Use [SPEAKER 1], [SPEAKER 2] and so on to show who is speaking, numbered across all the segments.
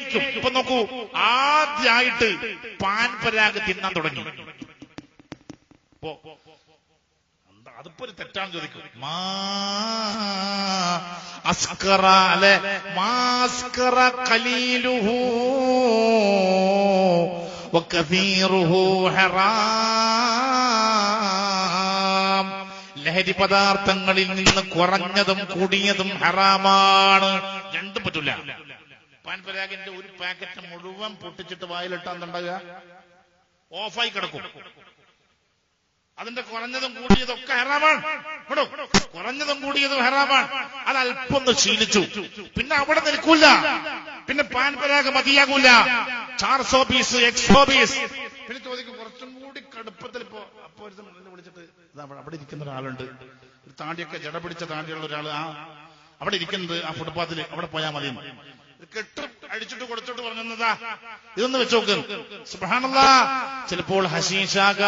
[SPEAKER 1] ഇരിക്കും ഇപ്പൊ നോക്കൂ. ആദ്യമായിട്ട് പാൻ പരാഗ് തിന്നാൻ തുടങ്ങി. അതിപ്പോ ഒരു തെറ്റാണ് ചോദിക്കും. മാസ്കറ അല്ലെ? മാസ്കറ കലീലുഹു ഹറാം. ലഹരി പദാർത്ഥങ്ങളിൽ നിന്ന് കുറഞ്ഞതും കൂടിയതും ഹറാമാണ്. രണ്ടും പറ്റൂല. പാൻപരാഗിന്റെ ഒരു പാക്കറ്റ് മുഴുവൻ പൊട്ടിച്ചിട്ട് വായിലിട്ടാന്നുണ്ടാകുക ഓഫായി കിടക്കും. അതിന്റെ കുറഞ്ഞതും കൂടിയതും ഒക്കെ ഹറാമാണ് കുറഞ്ഞതും കൂടിയതും ഹെറാമാണ്. അത് അല്പം ഒന്ന് ശീലിച്ചു. പിന്നെ അവിടെ നിൽക്കൂല. പിന്നെ പാൻ പരാഗ് മതിയാകൂല ചാർസോ പീസ് എക്സോ പീസ്. പിന്നെ ചോദിക്കും കുറച്ചും കൂടി കടുപ്പത്തിൽ ഇപ്പോ അപ്പൊ ഒരു വിളിച്ചിട്ട് അവിടെ- ഇരിക്കുന്ന ഒരാളുണ്ട്. ഒരു താടിയൊക്കെ ജട പിടിച്ച താടിയുള്ള ഒരാൾ ആ അവിടെ ഇരിക്കുന്നത് ആ ഫുട്പാത്തിൽ അവിടെ പോയാൽ മതി കെട്ട് അടിച്ചിട്ട് കൊടുത്തിട്ട് പറഞ്ഞതാ ഇതൊന്ന് വെച്ച് നോക്ക്. സുബ്ഹാനല്ലാ. ചിലപ്പോൾ ഹസീഷാകാം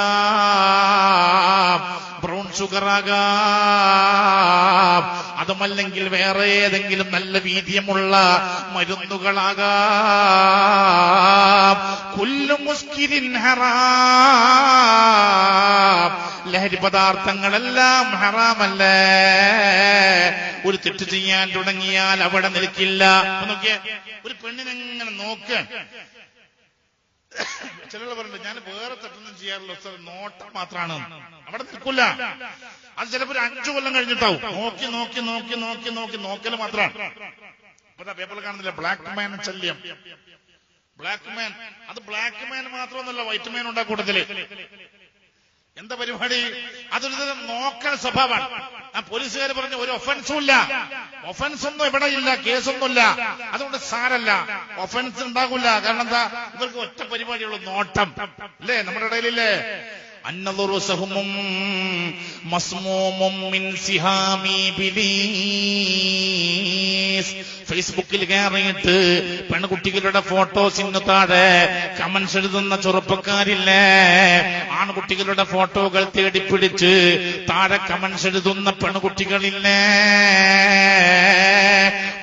[SPEAKER 1] ബ്രൗൺ ഷുഗർ ആകാം അതുമല്ലെങ്കിൽ വേറെ ഏതെങ്കിലും നല്ല വീതിയമുള്ള മരുന്നുകളാകാം. കുല്ലു മുസ്കിരിൻ ഹറാം. ലഹരി പദാർത്ഥങ്ങളെല്ലാം ഹറാമല്ലേ? ഒരു തെറ്റ് ചെയ്യാൻ തുടങ്ങിയാൽ അവിടെ നിൽക്കില്ല. അപ്പൊ നോക്കിയേ ഒരു പെണ്ണിനെങ്ങനെ നോക്ക്? ചിലർ പറഞ്ഞു ഞാൻ വേറെ തെറ്റൊന്നും ചെയ്യാറില്ല സാർ നോട്ടം മാത്രമാണ്. അവിടെ നിൽക്കില്ല അത് ചിലപ്പോൾ ഒരു അഞ്ചു കൊല്ലം കഴിഞ്ഞിട്ടാവും. നോക്കി നോക്കി നോക്കി നോക്കി നോക്കി നോക്കൽ മാത്രമാണ്. ഇപ്പൊ പേപ്പറിൽ കാണുന്നില്ല? ബ്ലാക്ക് മാൻ ശല്യം. ബ്ലാക്ക് മാൻ അത് ബ്ലാക്ക് മാൻ മാത്രമൊന്നുമല്ല വൈറ്റ് മാൻ ഉണ്ടാ കൂട്ടത്തിൽ. എന്താ പരിപാടി? അതൊരു തരം നോക്കൽ സ്വഭാവമാണ്. ആ പോലീസുകാർ പറഞ്ഞു ഒരു ഒഫൻസും ഇല്ല. ഒഫൻസ് ഒന്നും ഇവിടെ ഇല്ല കേസൊന്നുമില്ല അതുകൊണ്ട് സാരല്ല. ഒഫൻസ് ഉണ്ടാകില്ല കാരണം എന്താ? ഇവർക്ക് ഒറ്റ പരിപാടിയുള്ള നോട്ടം. അല്ലേ നമ്മുടെ ഇടയിലില്ലേ? അന്നതൊരു സഹുമും മസ്മൂമും മിൻ സിഹാമി ബിലീസ്. ഫേസ്ബുക്കിൽ കയറിയിട്ട് പെൺകുട്ടികളുടെ ഫോട്ടോസിന് താഴെ കമന്റ്സ് എഴുതുന്ന ചെറുപ്പക്കാരില്ലേ? ആൺകുട്ടികളുടെ ഫോട്ടോകൾ തേടിപ്പിടിച്ച് താഴെ കമന്റ്സ് എഴുതുന്ന പെൺകുട്ടികളില്ലേ?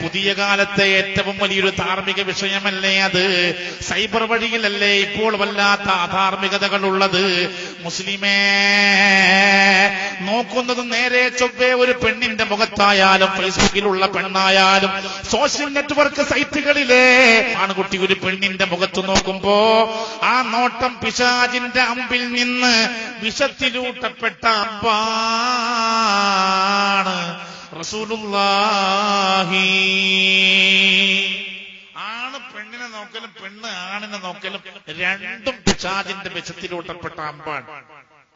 [SPEAKER 1] പുതിയ കാലത്തെ ഏറ്റവും വലിയൊരു ധാർമ്മിക വിഷയമല്ലേ അത്? സൈബർ വഴിയിലല്ലേ ഇപ്പോൾ വല്ലാത്ത അധാർമികതകൾ ഉള്ളത്? മുസ്ലിമേ നോക്കുന്നത് നേരെ ചൊവ്വേ ഒരു പെണ്ണിന്റെ മുഖത്തായാലും ഫേസ്ബുക്കിലുള്ള പെണ്ണായാലും സോഷ്യൽ നെറ്റ്വർക്ക് സൈറ്റുകളിലെ ആൺകുട്ടി ഒരു പെണ്ണിന്റെ മുഖത്ത് നോക്കുമ്പോ ആ നോട്ടം പിശാജിന്റെ അമ്പിൽ നിന്ന് വിഷത്തിലൂട്ടപ്പെട്ട അമ്പാണ് റസൂലുള്ളാഹി. പെണ്ണിനെ നോക്കലും പെണ്ണ് ആണിനെ നോക്കലും രണ്ടും പിശാചിന്റെ വിശത്തിലൂട്ടപ്പെട്ട അമ്പാണ്.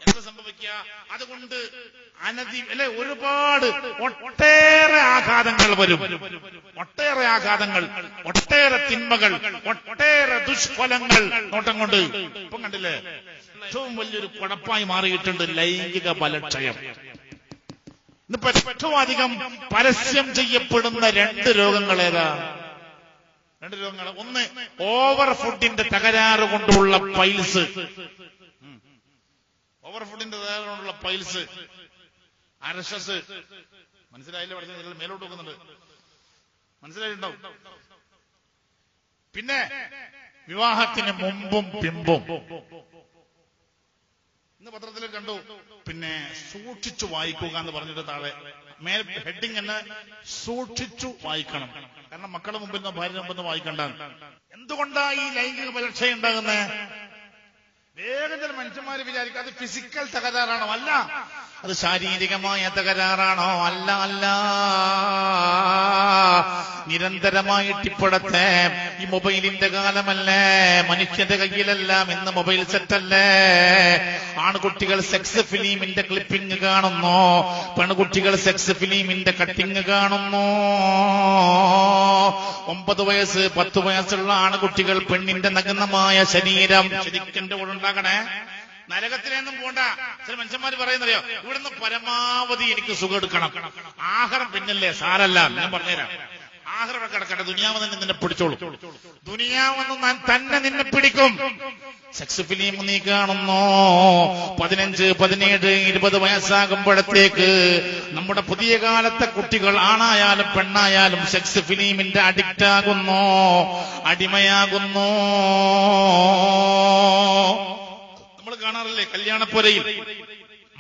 [SPEAKER 1] എന്ത് സംഭവിക്കുക? അതുകൊണ്ട് അനധി അല്ലെ ഒരുപാട് ഒട്ടേറെ ആഘാതങ്ങൾ വരും. ഒട്ടേറെ ആഘാതങ്ങൾ ഒട്ടേറെ തിന്മകൾ ഒട്ടേറെ ദുഷ്ഫലങ്ങൾ നോട്ടം കൊണ്ട് ഇപ്പം കണ്ടില്ലേ? ഏറ്റവും വലിയൊരു കുഴപ്പമായി മാറിയിട്ടുണ്ട് ലൈംഗിക ബലക്ഷയം. ഇന്നിപ്പോ ഏറ്റവും അധികം പരസ്യം ചെയ്യപ്പെടുന്ന രണ്ട് രോഗങ്ങൾ ഏതാ? രണ്ട് രോഗങ്ങൾ ഒന്ന് ഓവർ ഫുഡിന്റെ തകരാറ് കൊണ്ടുള്ള പൈൽസ് ഓവർ ഫുഡിന്റെ തകരാറ് കൊണ്ടുള്ള പൈൽസ് അരശസ് മനസ്സിലായില്ലേ? പഠിച്ച മേലോട്ട് നോക്കുന്നുണ്ട്. മനസ്സിലായിട്ടുണ്ടാവും. പിന്നെ വിവാഹത്തിന് മുമ്പും പിമ്പും. ഇന്ന് പത്രത്തിൽ കണ്ടു. പിന്നെ സൂക്ഷിച്ചു വായിക്കുക എന്ന് പറഞ്ഞിട്ട് താഴെ മേൽ ഹെഡിങ് എന്ന് സൂക്ഷിച്ചു വായിക്കണം. കാരണം മക്കളെ മുമ്പിൽ നിന്ന് ഭാര്യ മുമ്പിൽ നിന്ന് വായിക്കണ്ടാണ് എന്തുകൊണ്ടാ ഈ ലൈംഗിക പരീക്ഷ ഉണ്ടാകുന്നത് വേഗത്തിൽ മനുഷ്യന്മാര് വിചാരിക്കും അത് ഫിസിക്കൽ തകരാറാണോ? അല്ല. അത് ശാരീരികമായ തകരാറാണോ? അല്ല അല്ല. നിരന്തരമായിട്ട് ഇപ്പോഴത്തെ ഈ മൊബൈലിന്റെ കാലമല്ലേ? മനുഷ്യന്റെ കയ്യിലെല്ലാം ഇന്ന് മൊബൈൽ സെറ്റല്ലേ? ആൺകുട്ടികൾ സെക്സ് ഫിലിമിന്റെ ക്ലിപ്പിംഗ് കാണുന്നു. പെൺകുട്ടികൾ സെക്സ് ഫിലിമിന്റെ കട്ടിങ് കാണുന്നു. ഒമ്പത് വയസ്സ് പത്ത് വയസ്സുള്ള ആൺകുട്ടികൾ പെണ്ണിന്റെ നഗ്നമായ ശരീരം. ശരിക്കും ഉണ്ടാകണേ നരകത്തിലേന്നും പോണ്ട. ചില മനുഷ്യന്മാർ പറയുന്നറിയോ? ഇവിടുന്ന് പരമാവധി എനിക്ക് സുഖം എടുക്കണം. ആഹാരം പിന്നല്ലേ സാരല്ല. ഞാൻ പറഞ്ഞുതരാം. ആഹാരം കിടക്കട്ടെ. ദുനിയാവ് തന്നെ നിന്നെ പിടിച്ചോളൂ. ദുനിയാവെന്ന് തന്നെ നിന്നെ പിടിക്കും. സെക്സ് ഫിലിം നീ കാണുന്നു? പതിനഞ്ച് പതിനേഴ് ഇരുപത് വയസ്സാകുമ്പോഴത്തേക്ക് നമ്മുടെ പുതിയ കാലത്തെ കുട്ടികൾ ആണായാലും പെണ്ണായാലും സെക്സ് ഫിലിമിന്റെ അഡിക്റ്റ് ആകുന്നു? അടിമയാകുന്നു? കാണാറില്ലേ? കല്യാണപ്പുരയിൽ.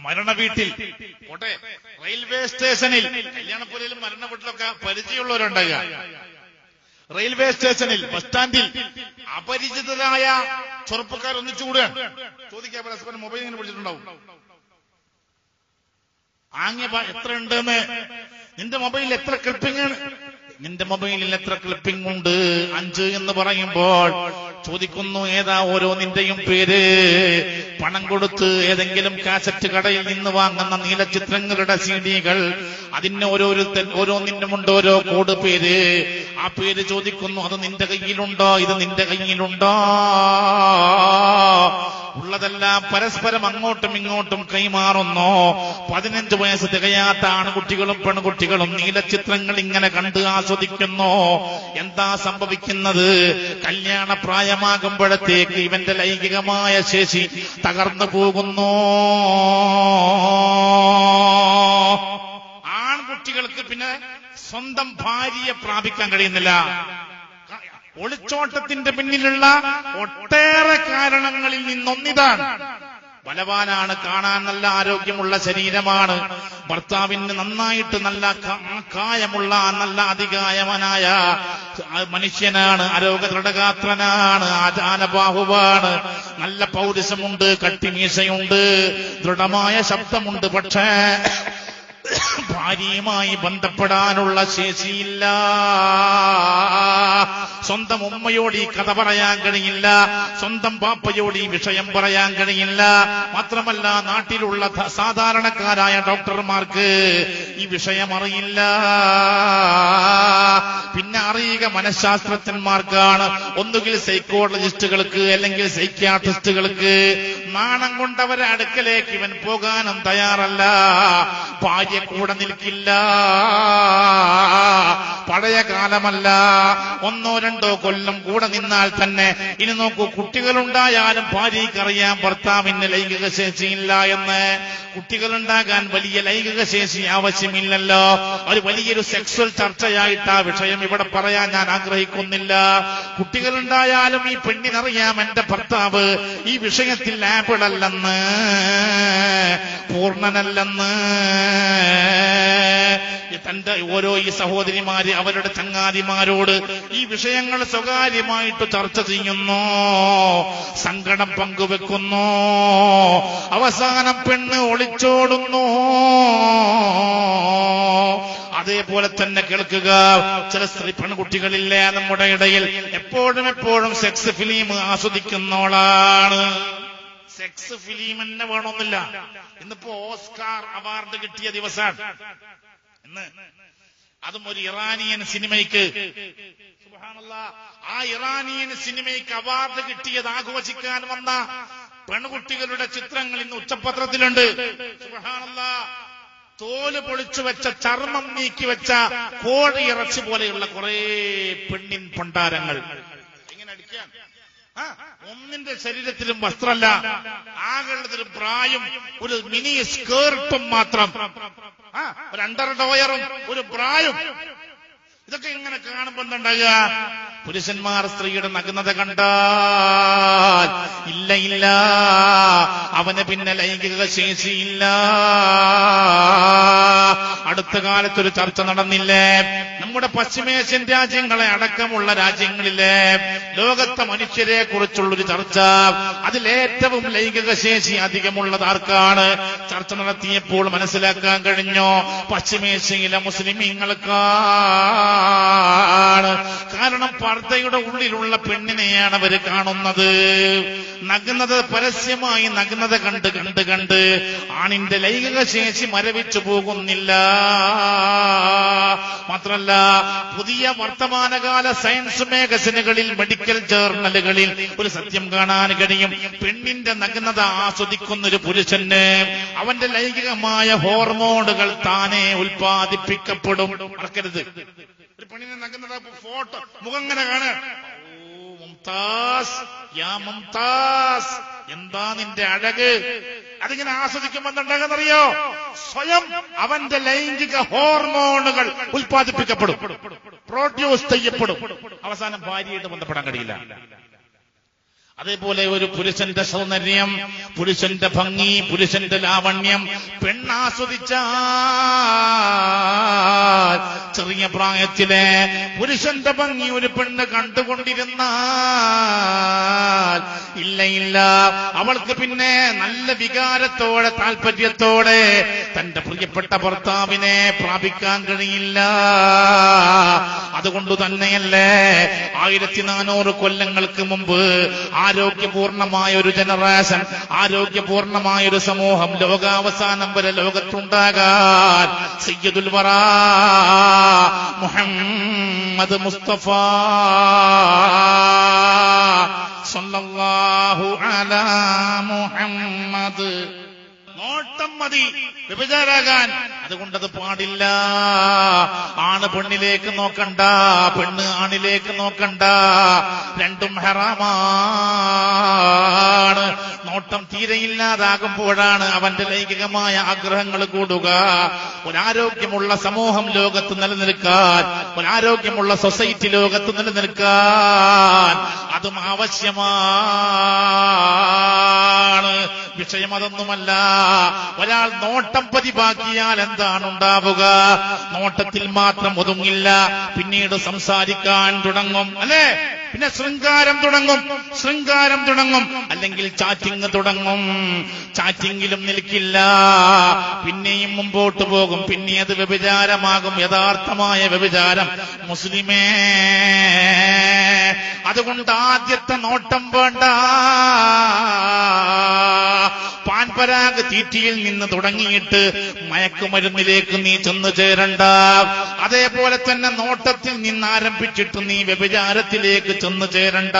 [SPEAKER 1] മരണ വീട്ടിൽ റെയിൽവേ സ്റ്റേഷനിൽ. കല്യാണപ്പുരയിലും മരണ വീട്ടിലൊക്കെ പരിചയമുള്ളവരുണ്ടാകുക റെയിൽവേ സ്റ്റേഷനിൽ ബസ് സ്റ്റാൻഡിൽ അപരിചിതരായ ചെറുപ്പക്കാർ ഒന്നിച്ചുകൂടുകയാണ് ചോദിക്കാൻ മൊബൈൽ ഇങ്ങനെ പിടിച്ചിട്ടുണ്ടാവും. ആംഗ്യ എത്ര ഉണ്ടെന്ന് നിന്റെ മൊബൈലിൽ എത്ര ക്ലിപ്പിംഗ് നിന്റെ മൊബൈലിൽ എത്ര ക്ലിപ്പിംഗ് ഉണ്ട് അഞ്ച് എന്ന് പറയുമ്പോൾ ചോദിക്കുന്നു ഏതാ ഓരോ നിന്റെയും പേര്? പണം കൊടുത്ത് ഏതെങ്കിലും കാസറ്റ് കടയിൽ നിന്ന് വാങ്ങുന്ന നീലചിത്രങ്ങളുടെ സി ഡികൾ അതിന് ഓരോരുത്തൻ ഓരോന്നിനുമുണ്ട് ഓരോ കോഡ് പേര്. ആ പേര് ചോദിക്കുന്നു അത് നിന്റെ കയ്യിലുണ്ടോ? ഇത് നിന്റെ കയ്യിലുണ്ടോ? ഉള്ളതെല്ലാം പരസ്പരം അങ്ങോട്ടും ഇങ്ങോട്ടും കൈമാറുന്നു. പതിനഞ്ച് വയസ്സ് തികയാത്ത ആൺകുട്ടികളും പെൺകുട്ടികളും നീലചിത്രങ്ങൾ ഇങ്ങനെ കണ്ട് ആസ്വദിക്കുന്നു. എന്താ സംഭവിക്കുന്നത്? കല്യാണ പ്രായമാകുമ്പോഴത്തേക്ക് ഇവന്റെ ലൈംഗികമായ ശേഷി തകർന്നു പോകുന്നു. ആൺകുട്ടികൾക്ക് പിന്നെ സ്വന്തം ഭാര്യയെ പ്രാപിക്കാൻ കഴിയുന്നില്ല. ഒളിച്ചോട്ടത്തിന്റെ പിന്നിലുള്ള ഒട്ടേറെ കാരണങ്ങളിൽ നിന്നൊന്നിതാണ്. ബലവാനാണ് കാണാൻ നല്ല ആരോഗ്യമുള്ള ശരീരമാണ്. ഭർത്താവിന് നന്നായിട്ട് നല്ല കായമുള്ള നല്ല അധികായവനായ മനുഷ്യനാണ് ആരോഗ്യ ദൃഢഗാത്രനാണ് ആചാനബാഹുവാണ് നല്ല പൗരുഷമുണ്ട് കട്ടിമീശയുണ്ട് ദൃഢമായ ശബ്ദമുണ്ട് പക്ഷേ ഭാര്യയുമായി ബന്ധപ്പെടാനുള്ള ശേഷിയില്ല. സ്വന്തം ഉമ്മയോട് ഈ കഥ പറയാൻ കഴിയില്ല. സ്വന്തം പാപ്പയോട് ഈ വിഷയം പറയാൻ കഴിയില്ല. മാത്രമല്ല നാട്ടിലുള്ള സാധാരണക്കാരായ ഡോക്ടർമാർക്ക് ഈ വിഷയം അറിയില്ല. പിന്നെ അറിയുക മനഃശാസ്ത്രജ്ഞന്മാർക്കാണ്. ഒന്നുകിൽ സൈക്കോളജിസ്റ്റുകൾക്ക് അല്ലെങ്കിൽ സൈക്യാട്രിസ്റ്റുകൾക്ക് നാണം കൊണ്ടവരെ അടുക്കലേക്ക് ഇവൻ പോകാനും തയ്യാറല്ല. ഭാര്യ കൂടെ നിൽക്കില്ല. പഴയ കാലമല്ല. ഒന്നോ രണ്ടോ കൊല്ലം കൂടെ നിന്നാൽ തന്നെ ഇനി നോക്കൂ കുട്ടികളുണ്ടായാലും ഭാര്യയ്ക്കറിയാം ഭർത്താവിന് ലൈംഗിക ശേഷിയില്ല എന്ന്. കുട്ടികളുണ്ടാകാൻ വലിയ ലൈംഗിക ശേഷി ആവശ്യമില്ലല്ലോ. ഒരു വലിയൊരു സെക്സ്വൽ ചർച്ചയായിട്ട് ആ വിഷയം ഇവിടെ പറയാൻ ഞാൻ ആഗ്രഹിക്കുന്നില്ല. കുട്ടികളുണ്ടായാലും ഈ പെണ്ണിനറിയാം എന്റെ ഭർത്താവ് ഈ വിഷയത്തിൽ ആപ്പിളല്ലെന്ന് പൂർണനല്ലെന്ന്. തന്റെ ഓരോ ഈ സഹോദരിമാര് അവരുടെ ചങ്ങാതിമാരോട് ഈ വിഷയങ്ങൾ സ്വകാര്യമായിട്ട് ചർച്ച ചെയ്യുന്നു സങ്കടം പങ്കുവെക്കുന്നു അവസാനം പെണ്ണ് ഒളിച്ചോടുന്നു. അതേപോലെ തന്നെ കേൾക്കുക ചില സ്ത്രീ പെൺകുട്ടികളില്ലേ നമ്മുടെ ഇടയിൽ എപ്പോഴും എപ്പോഴും സെക്സ് ഫിലിം ആസ്വദിക്കുന്നോളാണ് സെക്സ് ഫിലിം തന്നെ വേണമെന്നില്ല. ഇന്നിപ്പോ ഓസ്കാർ അവാർഡ് കിട്ടിയ ദിവസമാണ് ഇന്ന് അതും ഒരു ഇറാനിയൻ സിനിമയ്ക്ക്. ആ ഇറാനിയൻ സിനിമയ്ക്ക് അവാർഡ് കിട്ടിയത് ആഘോഷിക്കാൻ വന്ന പെൺകുട്ടികളുടെ ചിത്രങ്ങൾ ഇന്ന് ഉച്ചപത്രത്തിലുണ്ട്. തോൽ പൊളിച്ചു വെച്ച ചർമ്മം നീക്കി വെച്ച കോഴി ഇറച്ചി പോലെയുള്ള കുറെ പെണ്ണിൻ പണ്ടാരങ്ങൾ. ഒന്നിന്റെ ശരീരത്തിലും വസ്ത്രമല്ല ആകളത്തിലും പ്രായം ഒരു മിനി സ്കേർട്ടും മാത്രം. ഒരു അണ്ടർ ഡോയറും ഒരു പ്രായം. ഇതൊക്കെ ഇങ്ങനെ കാണുമ്പോ എന്തുണ്ടാകുക പുരുഷന്മാർ സ്ത്രീയുടെ നഗ്നത കണ്ടാൽ ഇല്ല ഇല്ല. അവന് പിന്നെ ലൈംഗിക ശേഷിയില്ല. അടുത്ത കാലത്തൊരു ചർച്ച നടന്നില്ലേ? നമ്മുടെ പശ്ചിമേഷ്യൻ രാജ്യങ്ങളെ അടക്കമുള്ള രാജ്യങ്ങളിലെ ലോകത്തെ മനുഷ്യരെ കുറിച്ചുള്ളൊരു ചർച്ച. അതിലേറ്റവും ലൈംഗിക ശേഷി അധികമുള്ളത് ആർക്കാണ്? ചർച്ച നടത്തിയപ്പോൾ മനസ്സിലാക്കാൻ കഴിഞ്ഞോ? പശ്ചിമേഷ്യയിലെ മുസ്ലിമീങ്ങൾക്കാണ്. കാരണം പർദ്ദയുടെ ഉള്ളിലുള്ള പെണ്ണിനെയാണ് അവർ കാണുന്നത്. നഗ്നത പരസ്യമായി നഗ്നത കണ്ട് കണ്ട് കണ്ട് ആണിന്റെ ലൈംഗിക ശേഷി മരവിച്ചു പോകുന്നില്ല. മാത്രല്ല പുതിയ വർത്തമാനകാല സയൻസ് മാഗസിനുകളിൽ മെഡിക്കൽ ജേർണലുകളിൽ ഒരു സത്യം കാണാൻ കഴിയും. പെണ്ണിന്റെ നഗ്നത ആസ്വദിക്കുന്ന ഒരു പുരുഷന് അവന്റെ ലൈംഗികമായ ഹോർമോണുകൾ താനെ ഉൽപ്പാദിപ്പിക്കപ്പെടും. മറക്കരുത്. പെണ്ണിനെ നഗ്നത ഫോട്ടോ. മുഖം ഇങ്ങനെ കാണുക? ഓ യാ എന്താ നിന്റെ അഴക്? അതിങ്ങനെ ആസ്വദിക്കുമ്പോൾ സ്വയം അവന്റെ ലൈംഗിക ഹോർമോണുകൾ ഉൽപ്പാദിപ്പിക്കപ്പെടും. പ്രൊഡ്യൂസ് ചെയ്യപ്പെടും. അവസാനം ഭാര്യയായിട്ട് ബന്ധപ്പെടാൻ കഴിയില്ല. അതേപോലെ ഒരു പുരുഷന്റെ സൗന്ദര്യം പുരുഷന്റെ ഭംഗി പുരുഷന്റെ ലാവണ്യം പെണ്ണാസ്വദിച്ചാൽ ചെറിയ പ്രായത്തിലെ പുരുഷന്റെ ഭംഗി ഒരു പെണ്ണ് കണ്ടുകൊണ്ടിരുന്നാൽ ഇല്ല ഇല്ല. അവൾക്ക് പിന്നെ നല്ല വികാരത്തോടെ താല്പര്യത്തോടെ തന്റെ പ്രിയപ്പെട്ട ഭർത്താവിനെ പ്രാപിക്കാൻ കഴിയില്ല. അതുകൊണ്ട് തന്നെയല്ലേ ആയിരത്തി നാനൂറ് കൊല്ലങ്ങൾക്ക് മുമ്പ് ആരോഗ്യപൂർണമായ ഒരു ജനറേഷൻ ആരോഗ്യപൂർണമായ ഒരു സമൂഹം ലോകാവസാനം വരെ ലോകത്തുണ്ടാകാൻ സയ്യദുൽ വറ മുഹമ്മദ് മുസ്തഫ സല്ലല്ലാഹു അലാ മുഹമ്മദ്. നോട്ടം മതി. വ്യഭിചാരാകാൻ. അതുകൊണ്ടത് പാടില്ല. ആണ് പെണ്ണിലേക്ക് നോക്കണ്ട. പെണ്ണ് ആണിലേക്ക് നോക്കണ്ട. രണ്ടും ഹറാമാണ്. നോട്ടം തീരെയില്ലാതാകുമ്പോഴാണ് അവന്റെ ലൈംഗികമായ ആഗ്രഹങ്ങൾ കൂടുക. ഒരാരോഗ്യമുള്ള സമൂഹം ലോകത്ത് നിലനിൽക്കാൻ ഒരാരോഗ്യമുള്ള സൊസൈറ്റി ലോകത്ത് നിലനിൽക്കാൻ അതും ആവശ്യമാണ് വിഷയം അതൊന്നുമല്ല ഒരാൾ നോട്ടം പതിവാക്കിയാൽ എന്താണ് ഉണ്ടാവുക? നോട്ടത്തിൽ മാത്രം ഒതുങ്ങില്ല. പിന്നീട് സംസാരിക്കാൻ തുടങ്ങും. അല്ലേ? പിന്നെ ശൃംഗാരം തുടങ്ങും. ശൃംഗാരം തുടങ്ങും. അല്ലെങ്കിൽ ചാറ്റിംഗ് തുടങ്ങും. ചാറ്റിംഗിലും നിൽക്കില്ല. പിന്നെയും മുമ്പോട്ട് പോകും. പിന്നെ അത് വ്യഭിചാരമാകും. യഥാർത്ഥമായ വ്യഭിചാരം. മുസ്ലിമേ അതുകൊണ്ട് ആദ്യത്തെ നോട്ടം വേണ്ട. പാൻപരാഗ് തീറ്റിയിൽ നിന്ന് തുടങ്ങിയിട്ട് മയക്കുമരുന്നിലേക്ക് നീ ചെന്നു ചേരണ്ട. അതേപോലെ തന്നെ നോട്ടത്തിൽ നിന്ന് ആരംഭിച്ചിട്ട് നീ വ്യഭിചാരത്തിലേക്ക് ചെന്നു ചേരണ്ട.